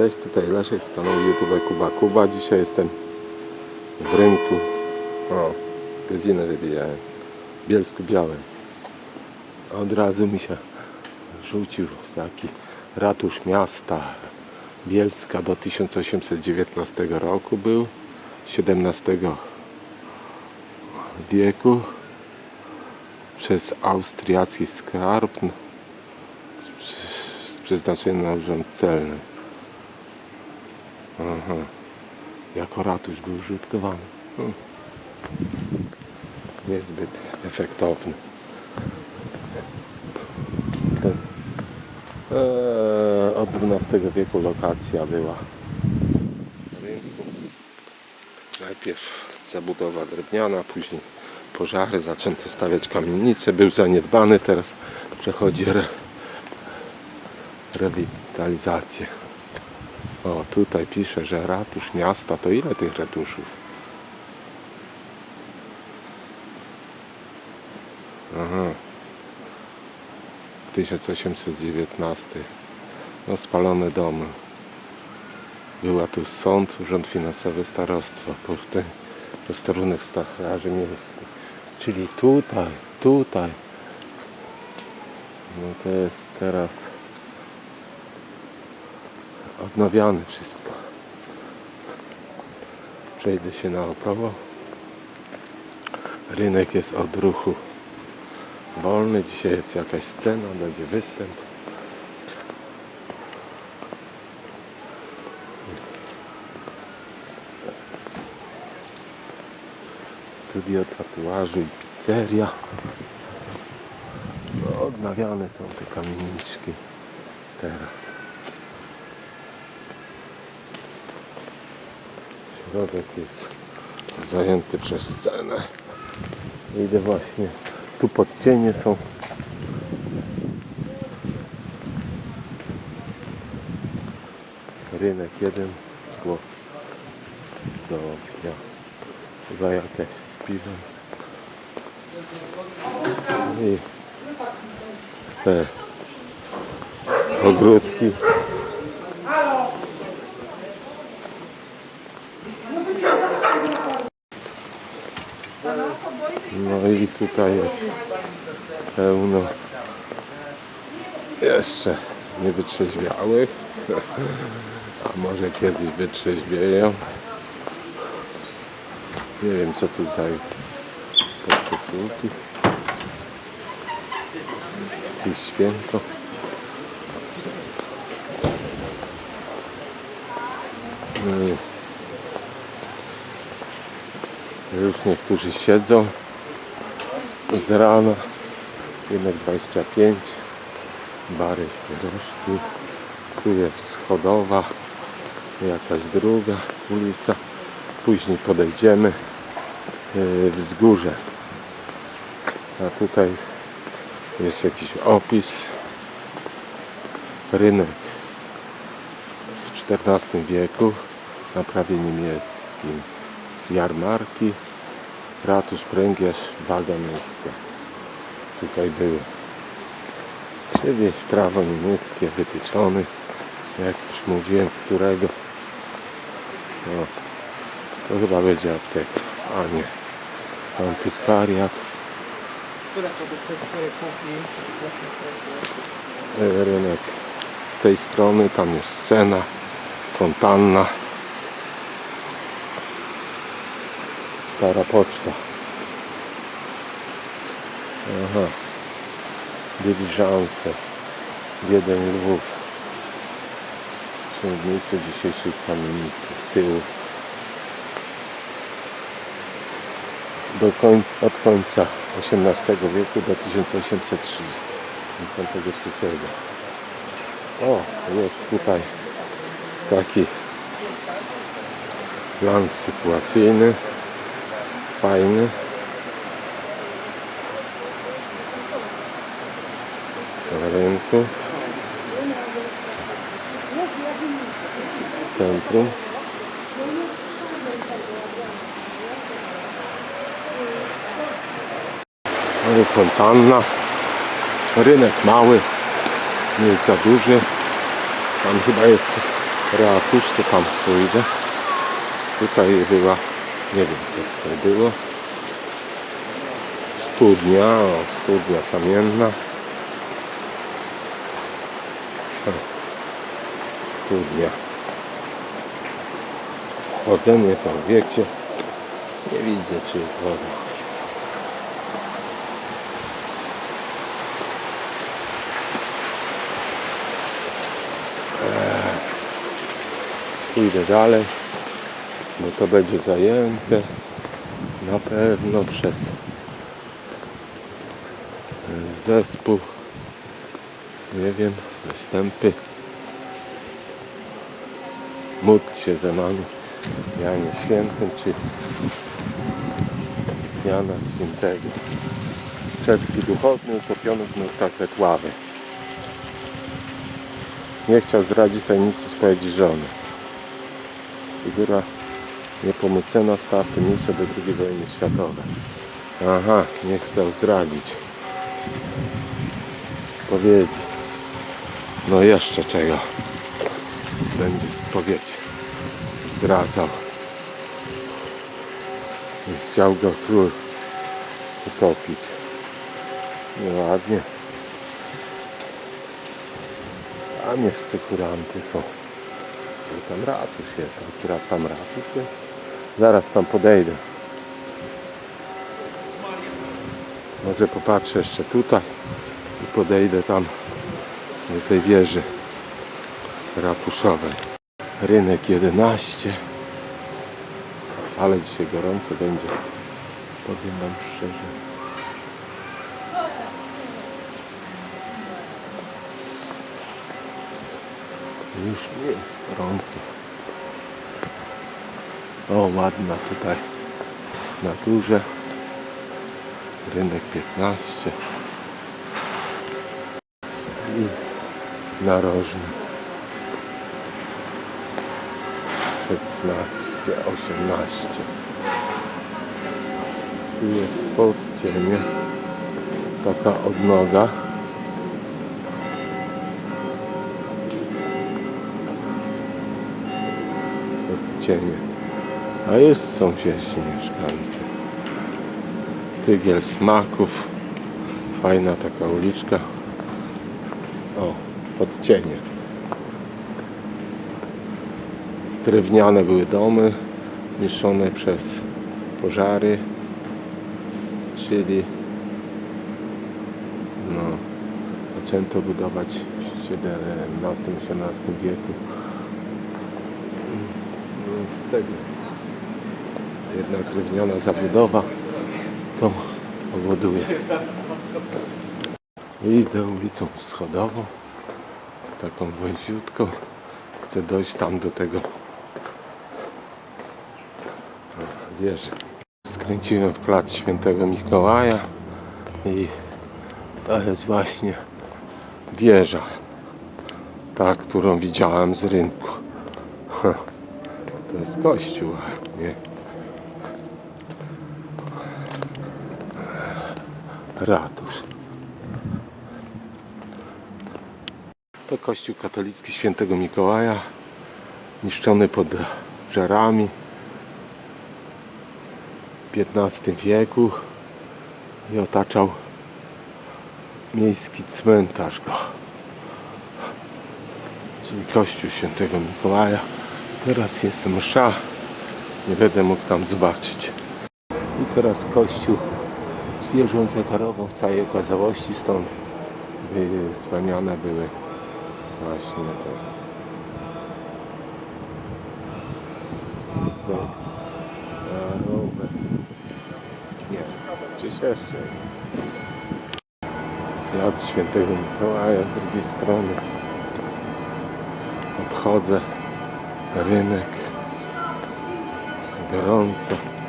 Cześć, tutaj Leszek z kanału YouTube Kuba Kuba. Dzisiaj jestem w rynku. O, godzinę wybijałem. Bielsku Białym. Od razu mi się rzucił taki ratusz miasta Bielska do 1819 roku był. XVII wieku przez austriacki skarb z przeznaczeniem na urząd celny. Aha. Jako ratusz był użytkowany. Hmm. Niezbyt efektowny. Ten, eee, od XII wieku lokacja była. Najpierw zabudowa drewniana, później pożary, zaczęto stawiać kamienice, był zaniedbany, teraz przechodzi re, rewitalizację. O, tutaj pisze, że ratusz miasta, to ile tych ratuszów? Aha. 1819. No spalone domy. Była tu sąd, urząd finansowy, starostwo, potem posterunek straży miejskiej. Czyli tutaj, tutaj. No to jest teraz odnawiane wszystko. Przejdę się naokoło. Rynek jest od ruchu wolny. Dzisiaj jest jakaś scena, będzie występ. Studio tatuażu i pizzeria. No, odnawiane są te kamieniczki teraz. Środek jest zajęty przez scenę. Idę właśnie. Tu pod cienie są. Rynek jeden, szkło do ognia. Chyba jakaś z piwem. I te ogródki. No i tutaj jest pełno jeszcze niewytrzeźwiałych. A może kiedyś wytrzeźwieją. Nie wiem co tu za podkoszulki. Jakieś święto. No i już niektórzy siedzą z rana. Jednak 25. Bary Rożki. Tu jest schodowa. Jakaś druga ulica. Później podejdziemy yy, wzgórze. A tutaj jest jakiś opis. Rynek w XIV wieku na prawie niemieckim. Jarmarki, ratusz, pręgierz, waga miejska. Tutaj były. Czyli prawo niemieckie wytyczone. Jak już mówiłem, którego. O, to chyba będzie apteka, a nie antykwariat. E, rynek z tej strony, tam jest scena, fontanna, stara poczta. Aha, dyliżanse, jeden Lwów. Są w miejscu dzisiejszej kamienicy z tyłu. Do koń, od końca XVIII wieku do 1833. O, jest tutaj taki plan sytuacyjny, fajny. Na rynku. Centrum. Ale fontanna. Rynek mały, nie jest za duży. Tam chyba jest ratusz, to tam pójdę. Tutaj była, nie wiem co tutaj było. Studnia, o, studnia kamienna. O, Studnia. Chodzenie po wiecie. Nie widzę czy jest woda. Pójdę dalej, bo to będzie zajęte na pewno przez zespół, nie wiem, występy. Módl się za nami, Janie Świętym, czy Jana Świętego. Czeski duchowny utopiony w nurtach Letławy. Nie chciał zdradzić tajemnicy swojej żony. Figura niepomycena stała w tym miejscu do II wojny światowej. Aha, nie chciał zdradzić. Powiedzi. No jeszcze czego. Będzie spowiedź. Zdradzał. I chciał go król utopić. Nieładnie. Tam jeszcze kuranty są. Tam ratusz jest. Akurat tam ratusz jest. Zaraz tam podejdę. Może popatrzę jeszcze tutaj i podejdę tam do tej wieży ratuszowej. Rynek 11. Ale dzisiaj gorąco będzie. Powiem wam szczerze. Już jest gorąco. O, ładna tutaj na górze. Rynek 15 i narożny. 16, 18 tu jest podcienie taka odnoga. Podcienie a jest sąsiedzi mieszkańcy. Tygiel Smaków. Fajna taka uliczka. O, podcienie. Drewniane były domy zniszczone przez pożary. Czyli no, zaczęto budować w XVII-XVIII wieku. No, z cegły jednak drewniana zabudowa to powoduje. Idę ulicą schodową taką wąziutką chcę dojść tam do tego. Wieży skręciłem w plac świętego Mikołaja i to jest właśnie wieża ta, którą widziałem z rynku. To jest kościół nie ratusz to kościół katolicki świętego Mikołaja niszczony pod żarami XV wieku i otaczał miejski cmentarz go. Czyli kościół świętego Mikołaja. Teraz jest msza. Nie będę mógł tam zobaczyć. I teraz kościół z wieżą zegarową w całej okazałości. Stąd wyzwaniane były właśnie te zegarowe. Nie, gdzieś jeszcze jest. Plac Świętego Mikołaja z drugiej strony. Obchodzę rynek. Gorąco.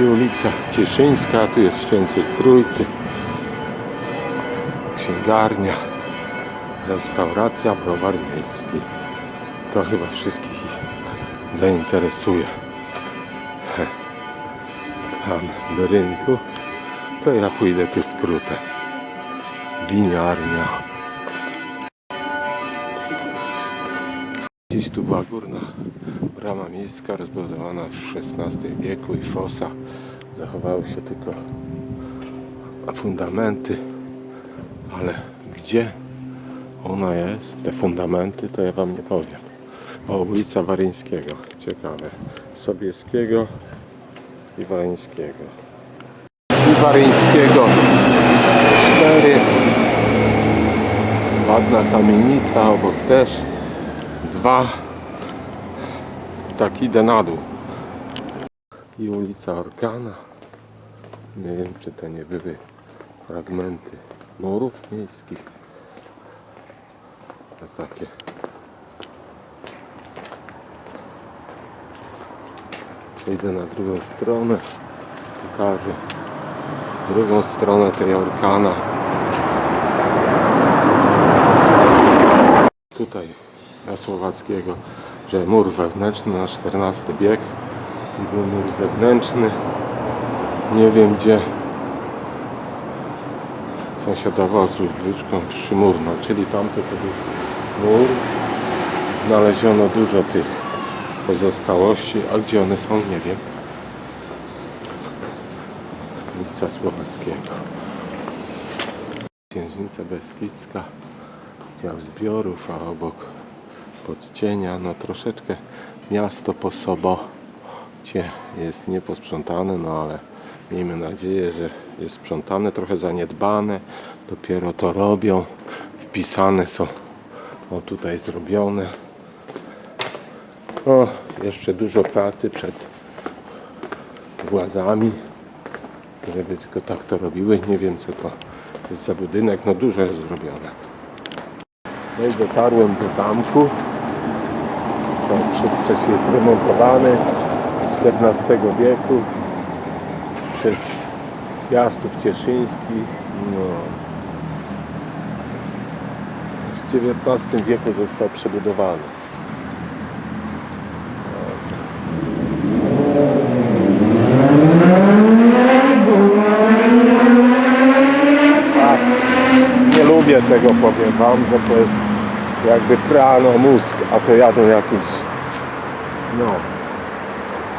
I ulica Cieszyńska, tu jest Świętej Trójcy. Księgarnia, restauracja, browar miejski. To chyba wszystkich ich zainteresuje. Tam do rynku, to ja pójdę tu skrótem. Winiarnia. Kiedyś tu była górna brama miejska rozbudowana w XVI wieku i fosa. Zachowały się tylko fundamenty, ale gdzie ona jest, te fundamenty, to ja Wam nie powiem. O, ulica Waryńskiego, ciekawe. Sobieskiego i Waryńskiego. I Waryńskiego 4. Ładna kamienica, obok też. Dwa. Tak idę na dół. I ulica Organa. Nie wiem, czy to nie były fragmenty murów miejskich. To takie. Idę na drugą stronę. Pokażę drugą stronę tej Orkana. Tutaj Słowackiego, że mur wewnętrzny na XIV wiek. Był mur wewnętrzny. Nie wiem gdzie sąsiadował z Ludwiczką Szymurną, czyli tamto to był mur. Znaleziono dużo tych pozostałości, a gdzie one są nie wiem. ulica Słowackiego. Księżnica Beskidzka, dział zbiorów, a obok podcienia, no troszeczkę miasto po sobocie jest nieposprzątane, no ale miejmy nadzieję, że jest sprzątane, trochę zaniedbane, dopiero to robią, wpisane są, o tutaj zrobione. O, jeszcze dużo pracy przed władzami żeby tylko tak to robiły. Nie wiem co to jest za budynek, no dużo jest zrobione. No i dotarłem do zamku. To przed- coś jest remontowany z XIV wieku przez Piastów Cieszyński. No. W XIX wieku został przebudowany. Lubię tego, powiem Wam, bo to jest jakby prano mózg, a to jadą jakieś, no.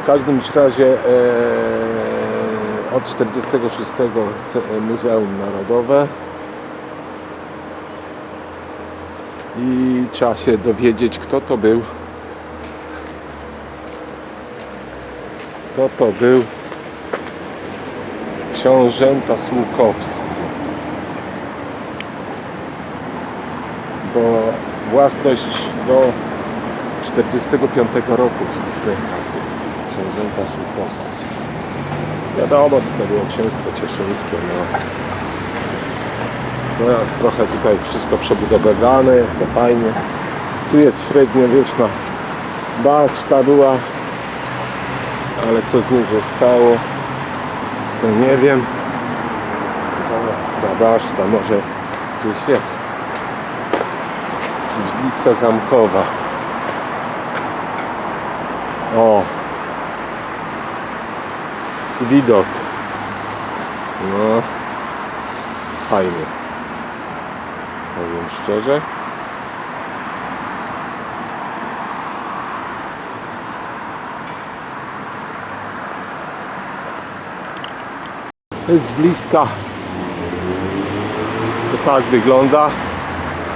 W każdym razie e, od 46 ce- Muzeum Narodowe i trzeba się dowiedzieć, kto to był. Kto to był? Książęta Słukowscy. Bo własność do 45 roku w ich rękach. Książęta Słukowscy. Wiadomo, to było księstwo cieszyńskie. No. Teraz trochę tutaj wszystko przebudowywane, jest to fajnie. Tu jest średniowieczna baszta była, ale co z niej zostało, to nie wiem. Ta baszta może gdzieś jest. Piwnica zamkowa. O! Widok. No. Fajny. Powiem szczerze. z bliska to tak wygląda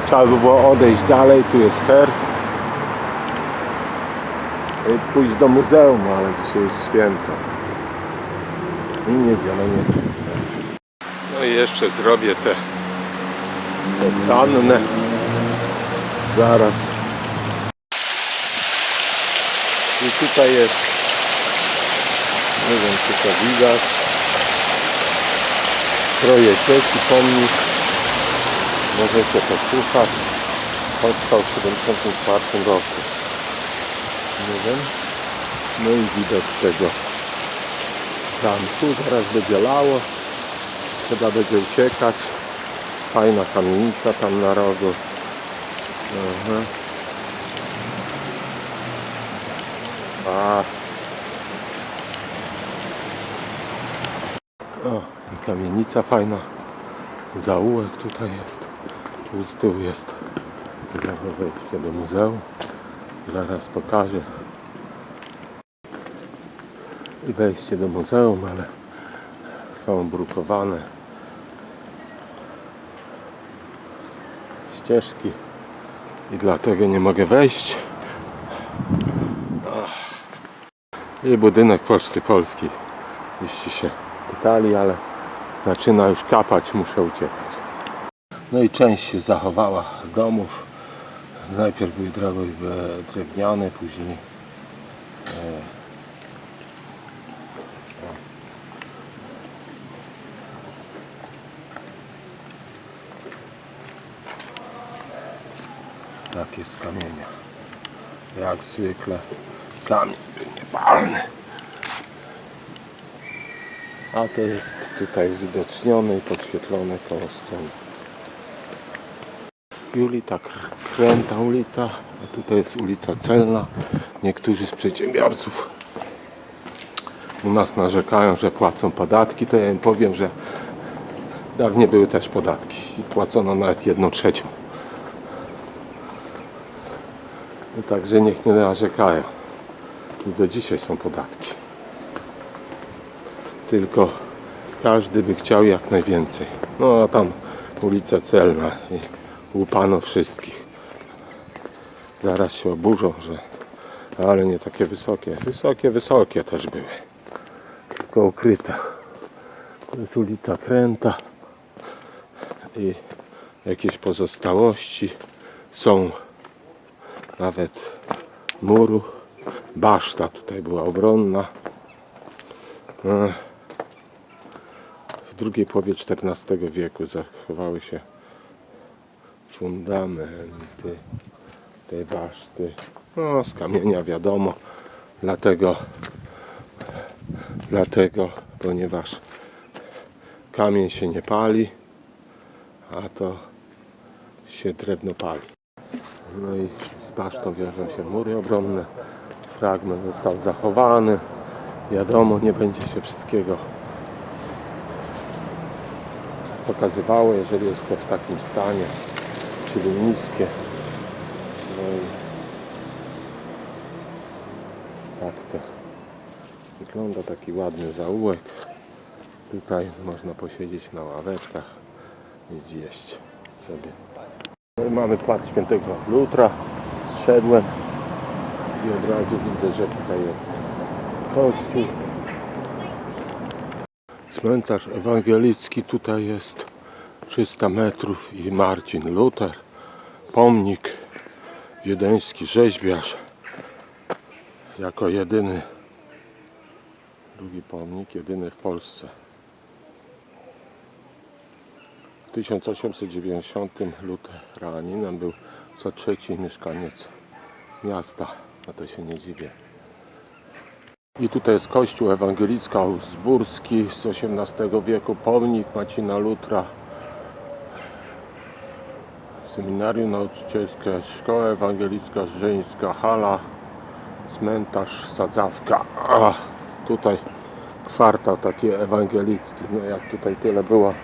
trzeba by było odejść dalej tu jest her pójść do muzeum ale dzisiaj jest święto i niedziela nie no i jeszcze zrobię te te tanne zaraz i tutaj jest nie wiem czy to widać Troje dzieci, pomnik. Możecie posłuchać. Powstał w 74 roku. No i widok tego zamku. Zaraz będzie lało. Trzeba będzie uciekać. Fajna kamienica tam na rogu. Aha. A. O, i kamienica fajna. Zaułek tutaj jest. Tu z tyłu jest lewo wejście do muzeum. Zaraz pokażę. I wejście do muzeum, ale są brukowane ścieżki i dlatego nie mogę wejść. I budynek Poczty Polskiej. Jeśli się pytali, ale zaczyna już kapać, muszę uciekać. No i część się zachowała domów. Najpierw były drogi e, drewniane, później e, takie z kamienia. Jak zwykle kamień był niepalny. A to jest tutaj widocznione i podświetlone koło sceny. Julita Kr- Kręta ulica, a tutaj jest ulica Celna. Niektórzy z przedsiębiorców u nas narzekają, że płacą podatki, to ja im powiem, że dawniej były też podatki i płacono nawet jedną trzecią. No Także niech nie narzekają. I do dzisiaj są podatki. Tylko każdy by chciał jak najwięcej. No a tam ulica Celna łupano wszystkich. Zaraz się oburzą, że ale nie takie wysokie. Wysokie, wysokie też były. Tylko ukryte. To jest ulica Kręta i jakieś pozostałości są nawet muru. Baszta tutaj była obronna. E, W drugiej połowie XIV wieku zachowały się fundamenty tej baszty. No, z kamienia wiadomo. Dlatego, dlatego, ponieważ kamień się nie pali, a to się drewno pali. No i z basztą wiążą się mury obronne. Fragment został zachowany. Wiadomo, nie będzie się wszystkiego pokazywało, jeżeli jest to w takim stanie, czyli niskie. No i tak to wygląda taki ładny zaułek. Tutaj można posiedzieć na ławeczkach i zjeść sobie. No mamy plac Świętego Lutra. Zszedłem i od razu widzę, że tutaj jest kościół. Cmentarz ewangelicki tutaj jest 300 metrów i Marcin Luther. Pomnik wiedeński rzeźbiarz jako jedyny drugi pomnik, jedyny w Polsce. W 1890 luteraninem był co trzeci mieszkaniec miasta, a to się nie dziwię. I tutaj jest kościół ewangelicko-augsburski z XVIII wieku, pomnik Macina Lutra, seminarium nauczycielskie, szkoła ewangelicka żeńska, hala, cmentarz, sadzawka. A, tutaj kwartał taki ewangelicki, no jak tutaj tyle było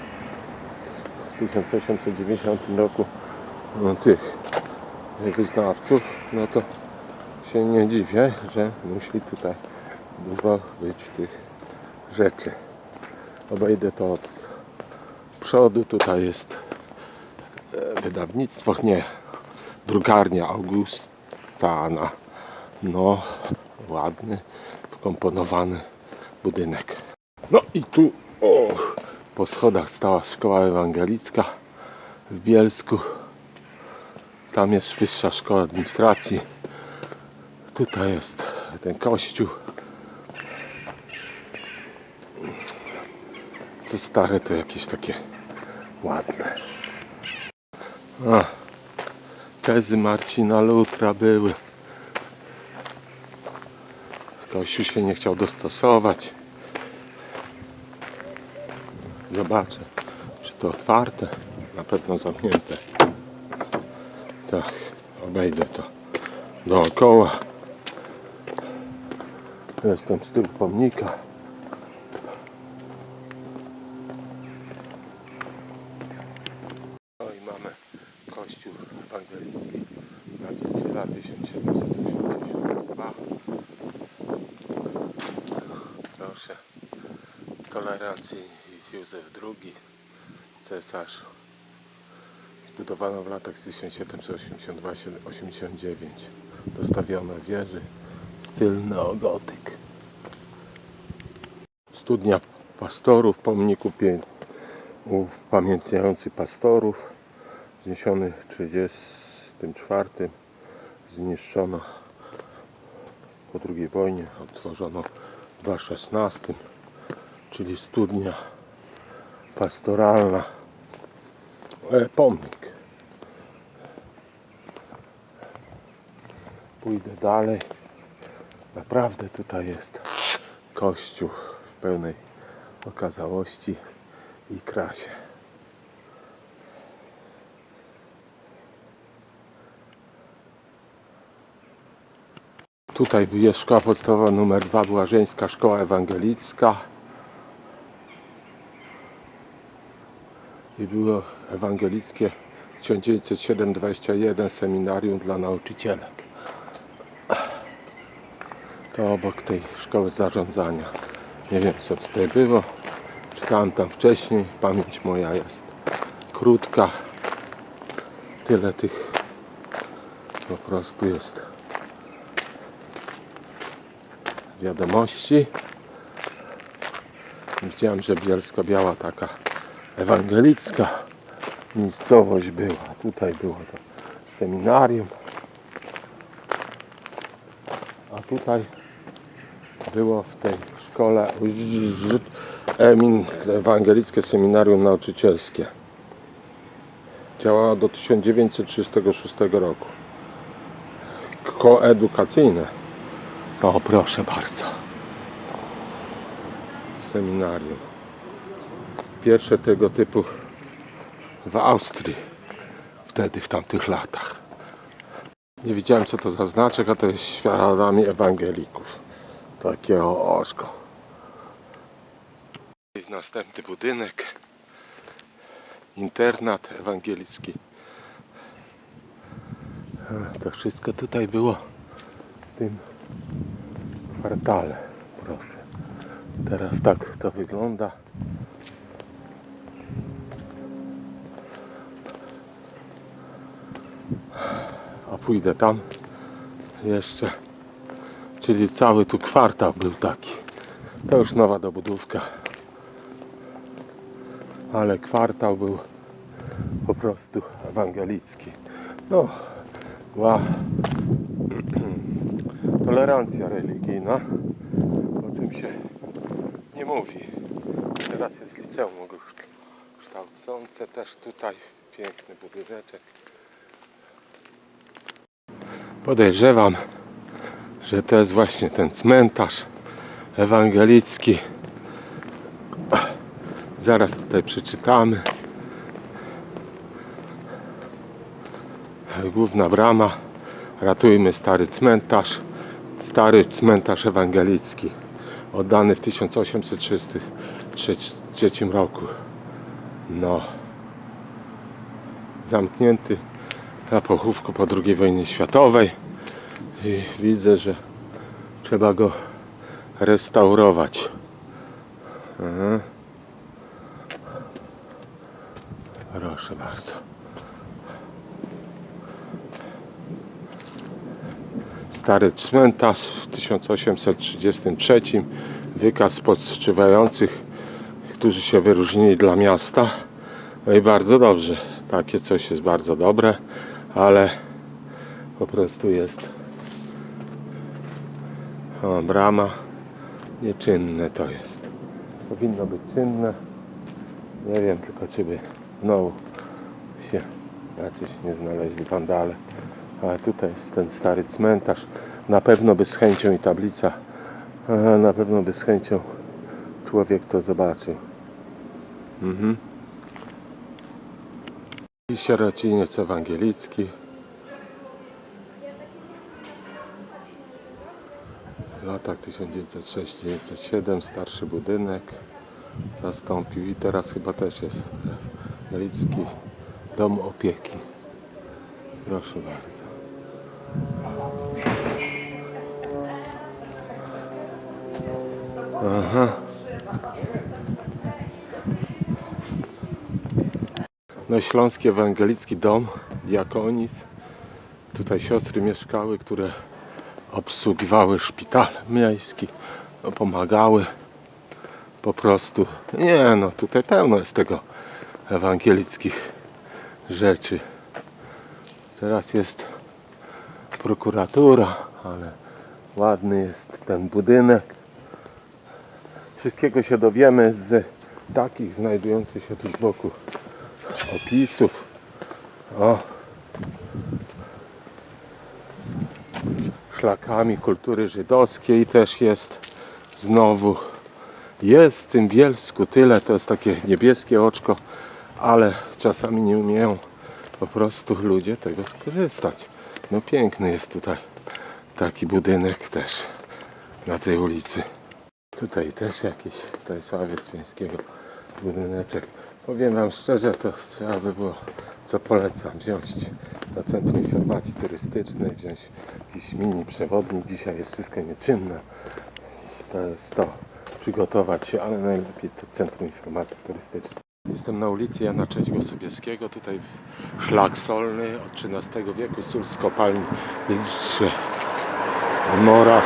w 1890 roku no, tych wyznawców, no to się nie dziwię, że musi tutaj dużo być tych rzeczy. Obejdę to od przodu. Tutaj jest wydawnictwo, nie, drukarnia Augustana. No, ładny, wkomponowany budynek. No i tu, o, po schodach stała szkoła ewangelicka w Bielsku. Tam jest wyższa szkoła administracji. Tutaj jest ten kościół. Co stare to jakieś takie ładne. A, tezy Marcina Lutra były. Kościół się nie chciał dostosować. Zobaczę, czy to otwarte. Na pewno zamknięte. Tak, obejdę to dookoła. To jest ten styl pomnika. Cesarz. Zbudowano w latach 1782-89. Dostawiono wieży. Styl neogotyk. Studnia pastorów, pomnik upamiętniający pastorów. Zniesiony w 1934. Zniszczono po II wojnie. Odtworzono w 2016. Czyli studnia pastoralna. E, pomnik. Pójdę dalej. Naprawdę tutaj jest kościół w pełnej okazałości i krasie. Tutaj jest szkoła podstawowa numer 2, Błażeńska Szkoła Ewangelicka. I było ewangelickie 1907-21 seminarium dla nauczycielek. To obok tej szkoły zarządzania. Nie wiem co tutaj było. Czytałem tam wcześniej. Pamięć moja jest krótka. Tyle tych po prostu jest wiadomości. Widziałem, że Bielsko-Biała taka ewangelicka miejscowość była. Tutaj było to seminarium. A tutaj było w tej szkole Emin Ewangelickie Seminarium Nauczycielskie. Działało do 1936 roku. Koedukacyjne. O, proszę bardzo. Seminarium. Pierwsze tego typu w Austrii. Wtedy, w tamtych latach. Nie widziałem co to za znaczek, a to jest świadami ewangelików. Takie o oszko. I następny budynek. Internat ewangelicki. To wszystko tutaj było w tym kwartale. Proszę. Teraz tak to wygląda. A pójdę tam jeszcze. Czyli cały tu kwartał był taki. To już nowa dobudówka. Ale kwartał był po prostu ewangelicki. No, była tolerancja religijna, o czym się nie mówi. Teraz jest liceum kształcące, też tutaj piękny budyneczek. Podejrzewam, że to jest właśnie ten cmentarz ewangelicki. Zaraz tutaj przeczytamy. Główna brama. Ratujmy stary cmentarz. Stary cmentarz ewangelicki. Oddany w 1833 roku. No. Zamknięty na pochówku po II wojnie światowej. I widzę, że trzeba go restaurować. Aha. Proszę bardzo. Stary cmentarz w 1833. Wykaz spoczywających, którzy się wyróżnili dla miasta. No i bardzo dobrze. Takie coś jest bardzo dobre, ale po prostu jest o, brama nieczynne to jest. Powinno być czynne. Nie wiem tylko czy by znowu się jacyś nie znaleźli wandale. Ale tutaj jest ten stary cmentarz. Na pewno by z chęcią i tablica. Na pewno by z chęcią człowiek to zobaczył. Mhm. I sierociniec ewangelicki. W latach 1906-1907 starszy budynek zastąpił i teraz chyba też jest ewangelicki dom opieki. Proszę bardzo. Aha. No Śląski Ewangelicki Dom Diakonis. Tutaj siostry mieszkały, które obsługiwały szpital miejski, no, pomagały po prostu. Nie no, tutaj pełno jest tego ewangelickich rzeczy. Teraz jest prokuratura, ale ładny jest ten budynek. Wszystkiego się dowiemy z takich znajdujących się tu z boku opisów. O. Szlakami kultury żydowskiej też jest znowu. Jest w tym Bielsku tyle, to jest takie niebieskie oczko, ale czasami nie umieją po prostu ludzie tego korzystać. No piękny jest tutaj taki budynek też na tej ulicy. Tutaj też jakiś Stajsławiec Miejskiego budyneczek. Powiem Wam szczerze, to trzeba by było, co polecam, wziąć do Centrum Informacji Turystycznej, wziąć jakiś mini przewodnik. Dzisiaj jest wszystko nieczynne. I To jest to, przygotować się, ale najlepiej to Centrum Informacji Turystycznej. Jestem na ulicy Jana III Sobieskiego, tutaj szlak solny od XIII wieku, sól z kopalni Liczy Morach.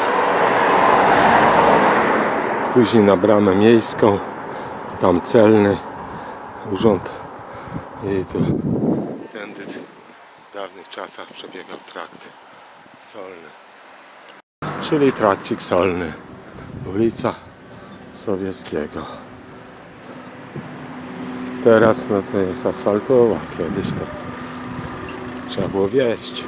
Później na bramę miejską, tam celny urząd i tu tędy w dawnych czasach przebiegał trakt solny. Czyli trakcik solny, ulica Sobieskiego. Teraz no to jest asfaltowa, kiedyś to trzeba było wieść.